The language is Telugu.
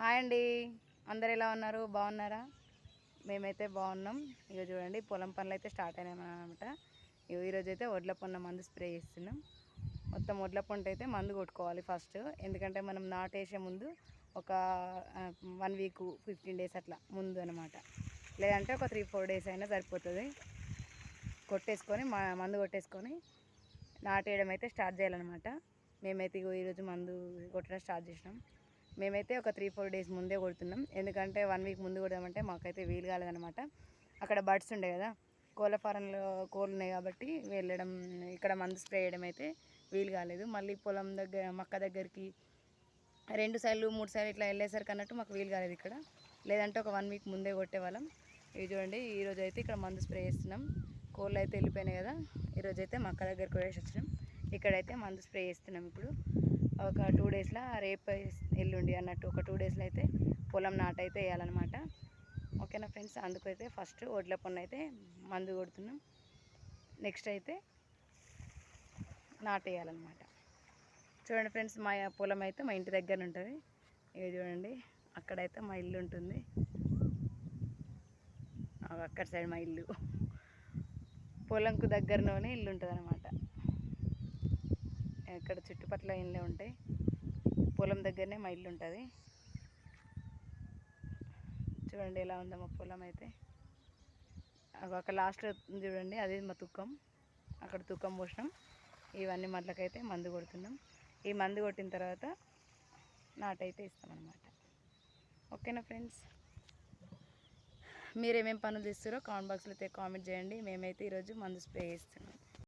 హాయ్ అండి. అందరు ఎలా ఉన్నారు? బాగున్నారా? మేమైతే బాగున్నాం. ఇక చూడండి పొలం పనులు అయితే స్టార్ట్ అయినాయి అనమాట ఇక ఈరోజు అయితే ఒడ్ల పొన్న మందు స్ప్రే చేస్తున్నాం. మొత్తం ఒడ్ల పొంట అయితే మందు కొట్టుకోవాలి ఫస్ట్. ఎందుకంటే మనం నాటేసే ముందు ఒక వన్ వీక్ ఫిఫ్టీన్ డేస్ అట్లా ముందు అనమాట లేదంటే ఒక త్రీ ఫోర్ డేస్ అయినా సరిపోతుంది. కొట్టేసుకొని మా మందు కొట్టేసుకొని నాటేయడం అయితే స్టార్ట్ చేయాలన్నమాట. మేమైతే ఇగో ఈరోజు మందు కొట్టడం స్టార్ట్ చేసినాం. మేమైతే ఒక త్రీ ఫోర్ డేస్ ముందే కొడుతున్నాం. ఎందుకంటే వన్ వీక్ ముందు కొడదామంటే మాకైతే వీలు కాలేదనమాట అక్కడ బర్డ్స్ ఉండే కదా కోళ్ళ ఫారంలో కోళ్ళు ఉన్నాయి కాబట్టి వెళ్ళడం ఇక్కడ మందు స్ప్రే చేయడం అయితే వీలు కాలేదు. మళ్ళీ పొలం దగ్గర మక్క దగ్గరికి రెండు సైడ్లు మూడు సైడ్లు ఇట్లా వెళ్ళేసరికి అన్నట్టు మాకు వీలు కాలేదు ఇక్కడ. లేదంటే ఒక వన్ వీక్ ముందే కొట్టేవాళ్ళం ఇవి చూడండి ఈరోజు అయితే ఇక్కడ మందు స్ప్రే చేస్తున్నాం. కోళ్ళు అయితే వెళ్ళిపోయినాయి కదా ఈరోజు అయితే మక్క దగ్గరికి వేసి వచ్చినాం. ఇక్కడైతే మందు స్ప్రే చేస్తున్నాం ఇప్పుడు. ఒక టూ డేస్లో రేపు ఎల్లుండి అన్నట్టు ఒక టూ డేస్లో అయితే పొలం నాటు అయితే వేయాలన్నమాట ఓకేనా ఫ్రెండ్స్? అందుకైతే ఫస్ట్ ఒడ్ల పన్ను అయితే మందు కొడుతున్నాం. నెక్స్ట్ అయితే నాటేయాలన్నమాట. చూడండి ఫ్రెండ్స్ మా పొలం అయితే మా ఇంటి దగ్గర ఉంటుంది ఇక చూడండి అక్కడైతే మా ఇల్లు ఉంటుంది అక్కడ సైడ్ మా ఇల్లు. పొలంకు దగ్గరలోనే ఇల్లు ఉంటుంది అనమాట ఇక్కడ చుట్టుపక్కల ఇండ్లే ఉంటాయి. పొలం దగ్గరనే మా ఇల్లు ఉంటుంది. చూడండి ఎలా ఉందో మా పొలం అయితే. ఒక లాస్ట్ లాస్ట్లో చూడండి అది మా తుక్కం అక్కడ తుక్కం పోసినాం. ఇవన్నీ మళ్ళకైతే మందు కొడుతున్నాం. ఈ మందు కొట్టిన తర్వాత నాటైతే ఇస్తామన్నమాట. ఓకేనా ఫ్రెండ్స్? మీరు ఏమేమి పనులు తీస్తారో కామెంట్ బాక్స్లో అయితే కామెంట్ చేయండి. మేమైతే ఈరోజు మందు స్ప్రే చేస్తున్నాం.